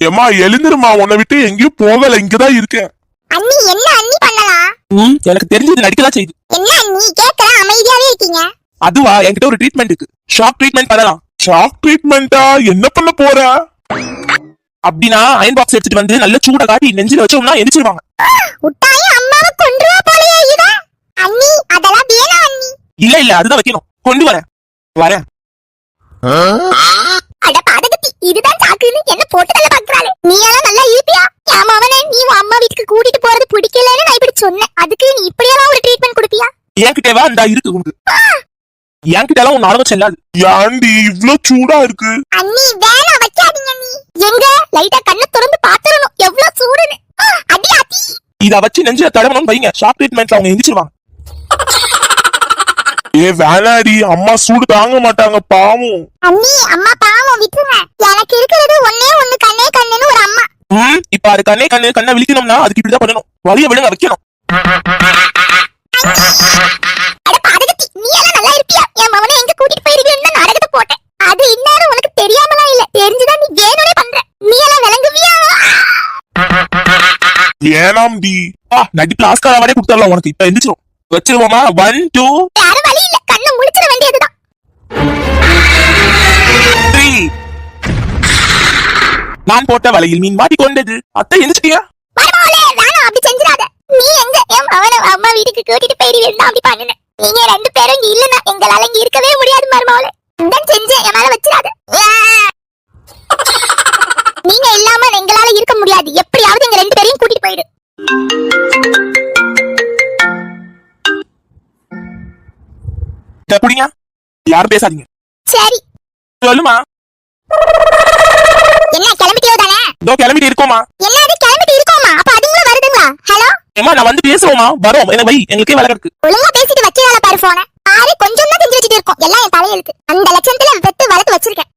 ஏமா எழுந்துருமா உன்னை விட்டு எங்கேயும் போகல இங்கதான் இருக்கேன். அண்ணி என்ன அண்ணி பண்ணலாம் ம் எனக்கு தெரிஞ்சது நடிக்கதான் செய்யுது. என்ன அண்ணி கேக்குற அமைதியாவே இருக்கீங்க. அதுவா என்கிட்ட ஒரு ட்ரீட்மெண்ட் இருக்கு. ஷாக் ட்ரீட்மெண்ட் பண்ணலாம். ஷாக் ட்ரீட்மெண்டா என்ன பண்ண போற? அப்படின்னா அயன் பாக்ஸ் எடுத்துட்டு வந்து நல்ல சூட காட்டி நெஞ்சில வச்சோம்னா எரிச்சிருவாங்க உட்டாயும் அம்மாவை கொன்றுவா போலயே இவ அண்ணி அதெல்லாம் வேணாம் அண்ணி. இல்ல இல்ல அதுதான் வைக்கணும். கொண்டு வரேன். வரேன். இதுதான் சாக்குன்னு என்ன போட்டு தள்ள பாக்குறாளே? நீ எல்லாம் நல்லா இருப்பியா? ஏமா அவனே? நீ உன் அம்மா வீட்டுக்கு கூட்டிட்டு போறது பிடிக்கலன்னு நான் இப்படி சொன்னேன். அதுக்கு நீ இப்படியெல்லாம் ஒரு ட்ரீட்மெண்ட் கொடுப்பியா? என்கிட்டவா இந்தா இருக்கு உனக்கு? என்கிட்ட எல்லாம் உன் நாடகம் செல்லாது. ஏன்டி இவ்ளோ சூடா இருக்கு? அண்ணி வேணாம் வைக்காதீங்க அண்ணி. எங்க? லைட்டா கண்ணை திறந்து பாத்துறணும் எவ்வளவு சூடுன்னு. அடி அடி. இத வச்சு நெஞ்சில தடவணும்னு வைங்க. ஷாக் ட்ரீட்மெண்ட்ல அவங்க எந்திரிச்சிருவாங்க. ஏ வேணாடி. அம்மா சூடு தாங்க மாட்டாங்க பாவம். அண்ணி அம்மா பாவம் விட்டுருங்க. எனக்கு இருக்கிறது ஒன்னே ஒண்ணு கண்ணே கண்ணுன்னு ஒரு அம்மா. ம் இப்ப அது கண்ணே கண்ணு கண்ணை விழிக்கணும்னா அதுக்கு இப்படிதான் பண்ணணும். வலிய விழுங்க வைக்கணும். அட பாதகத்தி நீ எல்லாம் நல்லா இருப்பியா என் மவனை எங்க கூட்டிட்டு போயிருக்கேன்னு நாடகத்தை போட்டேன். அது இந்நேரம் உனக்கு தெரியாமலாம் இல்ல. தெரிஞ்சுதான் நீ வேணும்னே பண்ற. நீ எல்லாம் விளங்குவியா? ஏனாம் டி ஆ நடிப்புல ஆஸ்கார் அவார்டே கொடுத்துடலாம். உனக்கு இப்ப எந்திரிச்சிரும். வச்சிருவோமா? ஒன் டூ யாரும் கண்ணை முழிச்சிட வேண்டியதுதான். நான் போட்ட வலையில் மீன் மாட்டிக்கொண்டது அத்தை எந்திரிச்சிட்டியா? மருமகளே வேணாம் அப்படி செஞ்சிடாத. நீ எங்க? என் மவனை அம்மா வீட்டுக்கு கூட்டிட்டு போயிருவேன் அப்படி பண்ணுனேன் நீங்க ரெண்டு பேரும் இங்க இல்லன்னா எங்களால இங்க இருக்கவே முடியாது மருமகளே. இந்த செஞ்சேன் என் மேல வச்சிடாத. நீங்க இல்லாம எங்களால இருக்க முடியாது. புடிங்க யாரும் பேசாதீங்க. சரி. சொல்லுமா. என்ன கிளம்பிட்டியோ தானே? இதோ கிளம்பிட்டு இருக்கோமா. என்னது கிளம்பிட்டு இருக்கோமா? அப்ப அதுங்களும் வருதுங்களா? ஹலோ? ஏமா நான் வந்து பேசுவோமா? வரோம். எனக்கு வை எங்களுக்கே வேலை கிடக்கு. ஒழுங்கா பேசிட்டு வச்சிடால பாரு போன ஆறு கொஞ்சம் தான் செஞ்சு வச்சுட்டு இருக்கோம். எல்லாம் என் தலையெழுத்து அந்த லட்சணத்துல வெத்து வளர்த்து வச்சிருக்கேன்.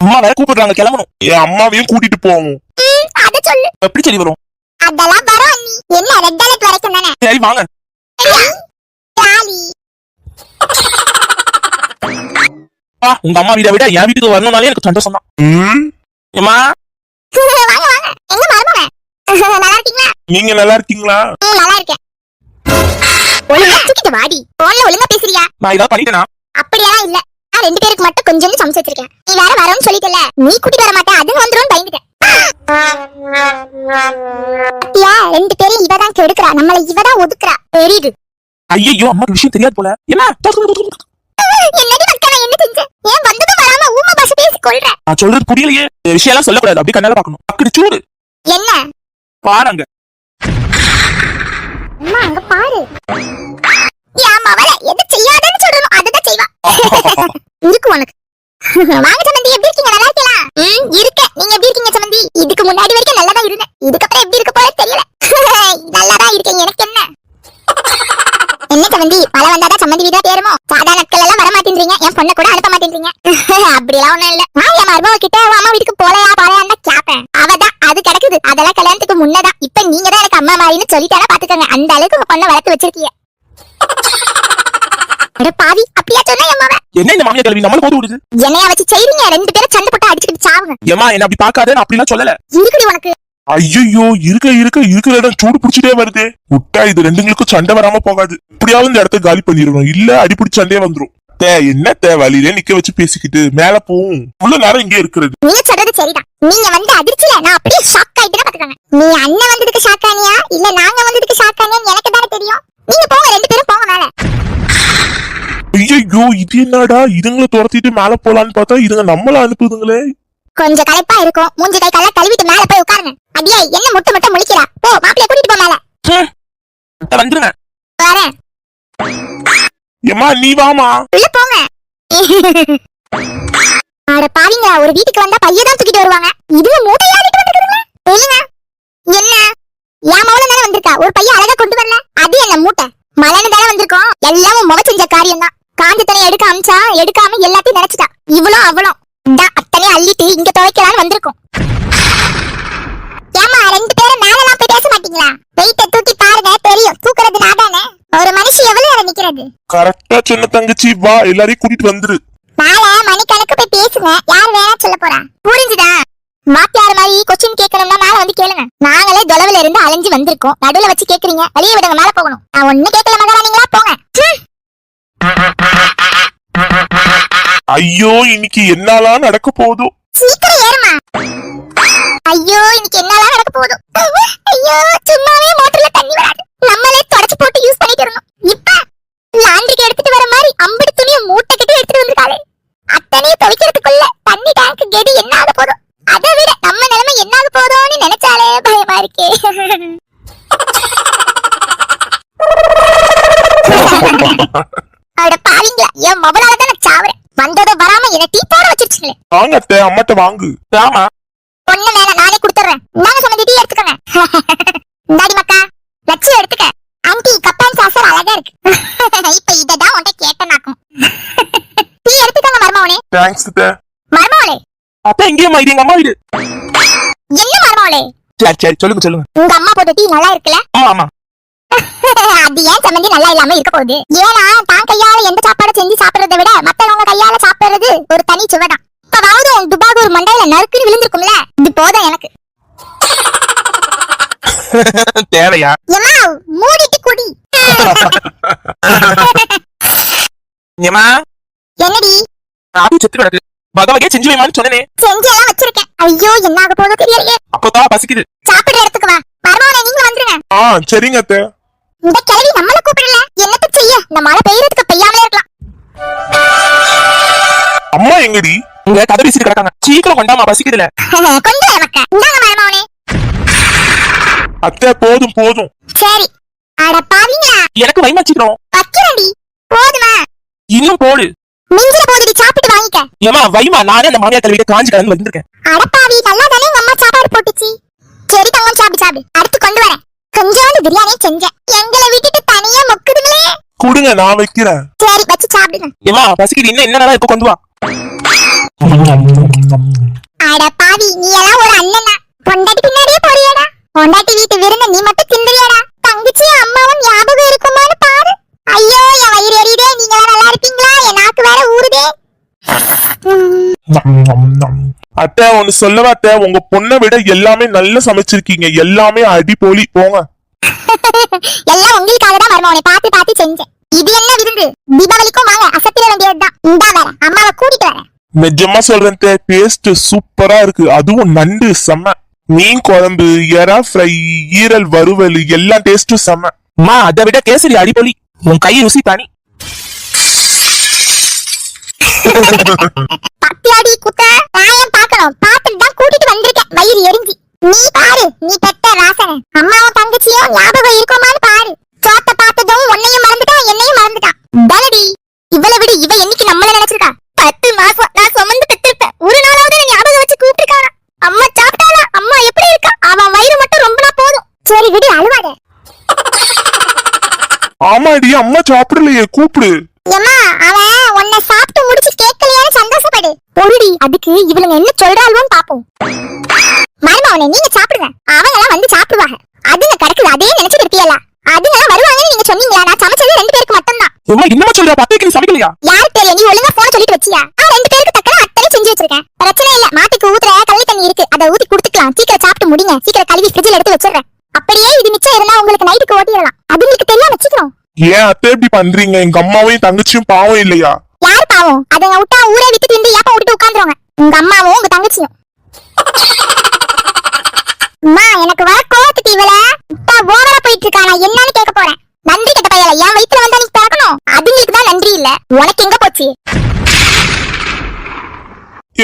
அம்மா வேற கூப்பிடுறாங்க கிளம்பணும். என் அம்மாவையும் கூட்டிட்டு போவோம். அத சொல்லு. எப்படி சரி வரும்? அதெல்லாம் வரும் என்ன ரெட் அலர்ட் வரைக்கும் தானே? சரி வாங்க. உங்க அம்மா வீட விட என் வீட்டுக்கு வரணும்னாலே எனக்கு சந்தோஷம் தான் ஏமா நீங்க நல்லா இருக்கீங்களா? நல்லா இருக்கேன். ஒழுங்கா தூக்கிட்டு வாடி. போன்ல ஒழுங்கா பேசுறியா? நான் ஏதாவது பண்ணிட்டேனா? அப்படியெல்லாம் இல்ல. நான் ரெண்டு பேருக்கு மட்டும் கொஞ்சம் சமைச்சு வச்சிருக்கேன். நீ வேற வரேன்னு சொல்லிட்டல நீ கூட்டிட்டு வர மாட்டே அது வந்துரும் பயந்துட்டேன். ரெண்டு பேரும் இவ தான் கெடுக்கிறா. நம்மள இவ தான் ஒதுக்குறா. தெரியுது. ஐயோ அம்மாக்கு விஷயம் தெரியாது போல. என்ன நான் சொல்றது புரியலையே. விஷயம் எல்லாம் சொல்லக்கூடாது. அப்படி கண்ணால பாக்கணும் அக்கடி சூடு. என்ன? பாருங்க. அம்மா அங்க பாரு. ஏன் மவள எது செய்யாதன்னு சொல்லணும் அதுதான் செய்வா. இருக்கு உனக்கு. வாங்க சமந்தி. எப்படி இருக்கீங்க? நல்லா இருக்கீங்களா? ம் இருக்கேன். நீங்க எப்படி இருக்கீங்க சமந்தி? இதுக்கு முன்னாடி வரைக்கும் நல்லா தான் இருந்தேன் இதுக்கப்புறம் எப்படி இருக்க போறேன்னு தெரியல நல்லா தான் இருக்கேன் எனக்கு என்ன என்ன சமந்தி மழை வந்தாதான் சம்மந்தி வீடா தேருமோ சாதா நாட்கள் எல்லாம் வர மாட்டேன்றீங்க என் பொண்ணை கூட அனுப்ப மாட்டேன்றீங்க அப்படிலாம் ஒண்ணும் இல்ல நான் என் மருமக கிட்ட அவ அம்மா வீட்டுக்கு போலையா போலையான்னு கேப்பேன் அவதான் அது கிடக்குது அதெல்லாம் கல்யாணத்துக்கு முன்னதான் இப்ப நீங்க தான் எனக்கு அம்மா மாதிரின்னு சொல்லிட்டாலே பாத்துக்கோங்க. அந்த அளவுக்கு உங்க பொண்ணை வளர்த்து வச்சிருக்கீங்க. அட பாவி அப்படியா சொன்னா மாவன் என்ன இந்த மாமியா கல்வி? நம்மளுக்கு போட்டு விடுது. என்னைய வச்சு செய்றீங்க. ரெண்டு பேரும் சண்டை போட்டு அடிச்சுக்கிட்டு சாவுங்க. ஏமா என்ன அப்படி பாக்காத நான் அப்படிலாம் சொல்லல. இருக்குடி உனக்கு. ஐயோ இருக்க இருக்க இருக்கிற இடம் சூடு பிடிச்சிட்டே வருது. விட்டா இது ரெண்டுங்களுக்கும் சண்டை வராம போகாது. இப்படியாவது இந்த இடத்த காலி பண்ணிடணும். இல்ல அடிப்பிடி சண்டையே வந்துரும். தே என்ன தே வழியில நிக்க வச்சு பேசிக்கிட்டு மேல போவும். இவ்வளவு நேரம் இங்கே இருக்கிறது. நீங்க சொல்றது சரிதான். நீங்க வந்து அதிர்ச்சியில நான் அப்படியே ஷாக் ஆயிட்டேன்னு பாத்துக்கோங்க நீ அண்ணன் வந்ததுக்கு ஷாக் ஆனியா? இல்ல நாங்க வந்ததுக்கு ஷாக் ஆனியான்னு எனக்கு தானே தெரியும். நீங்க போங்க ரெண்டு பேரும் போங்க மேல. ஐயோ இது என்னடா? இதுங்களை துரத்திட்டு மேல போலான்னு பார்த்தா இதுங்க நம்மள அனுப்புதுங்களே. கொஞ்சம் களைப்பா இருக்கும். மூஞ்சி கை கால கழுவிட்டு மேல போய் உட்காருங்க. அடியே என்ன முட்டை முட்டை முழிக்கிறா? போ மாப்பிளைய கூட்டிட்டு போ மேல. அத்தை வந்துருங்க. வரேன். ஏமா நீ வாமா உள்ள போங்க. அட பாவிங்க ஒரு வீட்டுக்கு வந்தா பையன் தான் தூக்கிட்டு வருவாங்க. இதுல மூட்டை ஆடிட்டு வந்துருக்குதுங்க? சொல்லுங்க என்ன? என் மவள தானே வந்திருக்கா? ஒரு பையன் அழகா கொண்டு வரல? அது என்ன மூட்டை? மலைன்னு தானே வந்திருக்கோம். எல்லாம் முக செஞ்ச காரியம் தான் காஞ்சி தனியா எடுக்க அமிச்சா எடுக்காம எல்லாத்தையும் நினைச்சிட்டா. இவ்வளோ அவ்வளோ இந்த அத்தனையும் அள்ளிட்டு இங்க துவைக்கலான்னு வந்திருக்கோம் ஏமா ரெண்டு பேரும் மேலலாம் போய் பேச மாட்டீங்களா வெயிட்ட தூக்கி பாருங்க தெரியும் தூக்குறது நான் தானே ஒரு மனுஷி நிக்கிறது கரெக்டா சின்ன தங்கச்சி வா எல்லாரையும் கூட்டிட்டு வந்துரு. மேல மணிக்கணக்கு போய் பேசுங்க. யார் வேணா சொல்ல போறா? புரிஞ்சுதா? மாத்தியார் மாதிரி கொஸ்டின் கேட்கணும்னா மேல வந்து கேளுங்க. நாங்களே தொலைவுல இருந்து அலைஞ்சு வந்திருக்கோம். நடுவுல வச்சு கேக்குறீங்க. வெளியே விடுங்க மேல போகணும். நான் ஒண்ணு கேட்கல மகாராணிங்களா போங்க. ஐயோ இன்னைக்கு என்னலாம் நடக்க போதோ சீக்கிரம் ஏறுமா ஐயோ இன்னைக்கு என்னலாம் நடக்க போகுது? ஐயோ சும்மாவே மோட்டர்ல தண்ணி வராது நம்மளே தொடச்சு போட்டு யூஸ் பண்ணிட்டு இருந்தோம் இப்ப லாண்டரிக்கு எடுத்துட்டு வர மாதிரி அம்படி துணிய மூட்டை கட்டி எடுத்துட்டு வந்திருக்காளே அத்தனையும் துவைக்கிறதுக்குள்ள தண்ணி டேங்க் கெடி என்ன ஆக போதும் அதை விட நம்ம நிலைமை என்ன ஆக போதோன்னு நினைச்சாலே பயமா இருக்கே அவட பாவிங்களா என் மவளால தான் நான் சாவறேன் வராம என்ன டீ போட வச்சிருச்சுங்களே. வாங்க அத்தை அம்மாட்ட வாங்கு. ஆமா. நானே கொடுத்துறேன் நாங்க சம்மந்தி டீ எடுத்துக்கோங்க. இந்தாடி மக்கா லட்சம் எடுத்துக்க. ஆன்ட்டி கப்பான் சாசர் அழகா இருக்கு. இப்ப இததான் உன்கிட்ட கேட்டனாக்கும் டீ எடுத்துக்கோங்க மருமவனே தேங்க்ஸ் அத்தை. மருமவளே. அப்ப எங்கேயுமா இது? எங்க அம்மா வீடு? என்ன மருமவளே? சரி சரி சொல்லுங்க சொல்லுங்க. உங்க அம்மா போட்ட டீ நல்லா இருக்குல்ல? ஆமா ஆமா. அது ஏன் சம்மந்தி நல்லா இல்லாம இருக்க போகுது? ஏன்னா தான் கையால எந்த சாப்பாடு செஞ்சு சாப்பிடுறதை விட மத்தவங்க கையால சாப்பிடுறது ஒரு தனி சுவைதான். இப்பவாவது உன் துபாக ஒரு மண்டையில நறுக்குன்னு விழுந்திருக்கும்ல? இது போதும் எனக்கு. தேவையா? மூடிட்டு குடி. ஏமா என்னடி? அது செத்து கிடக்கு. பகவகே செஞ்சு வைமான்னு சொன்னேனே. செஞ்சு எல்லாம் வச்சிருக்கேன். ஐயோ என்ன ஆக போதோ தெரியலையே. அப்பதான் பசிக்குது. சாப்பிடுற இடத்துக்கு வா. மருமகனே நீங்க வந்துருங்க. ஆ சரிங்க அத்தை. இந்த கிழவி நம்மள கூப்பிடல. என்னத்த செய்ய? இந்த மழை பெய்யறதுக்கு பெய்யாமலே இருக்கலாம். அம்மா எங்கடி? இங்க கதை பேசிட்டு கிடக்காங்க. சீக்கிரம் கொண்டாமா பசிக்குதுல. கொஞ்சம் மக்கா இந்தாங்க மருமகனே அத்தை போதும் போதும். சரி. அட பாவிங்களா. எனக்கு வைமா சீக்கிரம் வைக்கிறேன்டி. போதுமா. இன்னும் போடு. மிஞ்சில போதுடி சாப்பிட்டு வாங்கிக்க. ஏமா வைமா நானே அந்த மாமியார் தலைவிட காஞ்சி கடந்து வந்திருக்கேன். அடப்பாவி நல்லா தானே உங்க அம்மா சாப்பாடு போட்டுச்சு. சரி தங்கம் சாப்பிடு சாப்பிடு. அடுத்து கொண்டு வரேன். கொஞ்சோண்டு பிரியாணி செஞ்சேன் எங்களை விட்டுட்டு தனியா மொக்குதுங்களே. கொடுங்க நான் வைக்கிறேன். சரி வச்சு சாப்பிடுங்க. ஏமா பசிக்குது இன்னும் என்ன இப்ப கொண்டு வா. அட பாவி நீ எல்லாம் ஒரு அண்ணனா. பொண்டாட்டி பின்னாடியே போறியாடா. பொண்டாட்டி வீட்டு விருந்த நீ மட்டும் தின்னுறியாடா. தங்கச்சி அம்மாவும் ஞாபகம் இருக்குமான்னு பாரு. ஐயோ என் வயிறு எரியுதே. நீங்க எல்லாம் நல்லா இருப்பீங்களா? என் நாக்கு வேற ஊறுதே. உம், அத்தை ஒண்ணு சொல்லவா அத்தை? உங்க பொண்ணை விட எல்லாமே நல்லா சமைச்சிருக்கீங்க. எல்லாமே அடிபொலி போங்க. எல்லாம் உங்களுக்காக தான் மருமவனை பார்த்து பார்த்து செஞ்சேன். இது என்ன விருந்து? தீபாவளிக்கும் வாங்க அசத்திர வேண்டியதுதான். இந்தா வேற அம்மாவை கூட்டிட்டு வரேன். நிஜமா சொல்றேன் டேஸ்ட் சூப்பரா இருக்கு. அதுவும் நண்டு செம்ம மீன் குழம்பு எறா ஃப்ரை ஈரல் வறுவல் எல்லா டேஸ்டும் செம்ம அம்மா அதை விட கேசரி அடிப்பொலி உன் கை ருசி தனி. பத்தியாடி குத்த. நான் பார்க்கணும். பார்த்துட்டு தான் கூட்டிட்டு வந்திருக்கேன். வயிறு எரிஞ்சு. நீ பாரு நீ பெத்த ராசன. அம்மாவும் தங்கச்சியும் ஞாபகம் இருக்குமான்னு பாரு. சோத்த பார்த்ததும் உன்னையும் மறந்துட்டான் என்னையும் மறந்துட்டான். தானடி இவளை விட இவ என்னைக்கு நம்மள நினைச்சிருக்கா? பத்து மாசம் நான் சுமந்து பெற்றிருப்பேன். ஒரு நாளாவது என்னை ஞாபகம் வச்சு கூப்பிட்டுருக்கானா அம்மா சாப்பிட்டாளா? அம்மா எப்படி இருக்கா? அவன் வயிறு மட்டும் ரொம்பனா போதும். சரி விடு அழுவாத. ஆமாடி அம்மா சாப்பிடலையே கூப்பிடு. ஏம்மா அவன் உன்னை சாப்பிட்டு முடிச்சு கேட்கலையான்னு சந்தோஷப்படு பொருடி அதுக்கு இவளுங்க என்ன சொல்றாள்வோன்னு பாப்போம். மருமவனே நீங்க சாப்பிடுங்க. அவங்க எல்லாம் வந்து சாப்பிடுவாங்க. அதுங்க கிடக்குது அதே நினைச்சிட்டு இருப்பியல அதுங்க வருவாங்கன்னு நீங்க சொன்னீங்களா? நான் சமைச்சது ரெண்டு பேருக்கு மட்டும்தான். அம்மா என்னமா சொல்ற? பத்து வைக்க நீ சமைக்கலையா? யாருக்கு தெரியும் நீ ஒழுங்கா போன சொல்லிட்டு வச்சியா? ஆ ரெண்டு பேருக்கு தக்கன அத்தனை செஞ்சு வச்சிருக்கேன். பிரச்சனை இல்ல. மாட்டுக்கு ஊத்துற கள்ளி தண்ணி இருக்கு. அதை ஊத்தி குடுத்துக்கலாம். சீக்கிரம் சாப்பிட்டு முடிங்க. சீக்கிரம் கழுவி ஃப்ரிட்ஜில் எடுத்து வச்சிடுறேன். அப்படியே இது மிச்சம் இருந்தா உங்களுக்கு நைட்டுக்கு ஓட்டிடலாம். அதுங்களுக்கு தெரியாம வச்சுக்கிறோம். ஏன் அத்தை இப்படி பண்றீங்க? எங்க அம்மாவையும் தங்கச்சியும் பாவம் இல்லையா? பாவம் அதுங்க விட்டா ஊரே விட்டு திண்டு ஏப்ப விட்டு உட்காந்துருவாங்க உங்க அம்மாவும் உங்க தங்கச்சியும். அம்மா எனக்கு வர கோவத்துக்கு இவள இப்ப ஓவரா போயிட்டு இருக்கா நான் என்னன்னு கேட்க போறேன். நன்றி கெட்ட பையல என் வயித்துல வந்தா நீ பிறக்கணும். அதுங்களுக்கு தான் நன்றி இல்ல. உனக்கு எங்க போச்சு?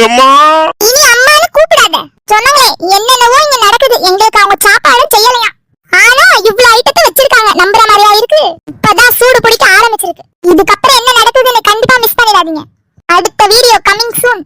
ஏம்மா இனி அம்மான்னு கூப்பிடாத. சொன்னாங்களே என்னென்னவோ இங்க நடக்குது. எங்களுக்கு அவங்க சாப்பாடு செய்யலையா ஆனா இவ்வளவு ஐட்டத்தை வச்சிருக்காங்க. நம்புற மாதிரியா இருக்கு? இப்பதான் சூடு பிடிக்க ஆரம்பிச்சிருக்கு. இதுக்கப்புறம் என்ன நடக்குதுன்னு அடுத்த வீடியோ கமிங் சூன்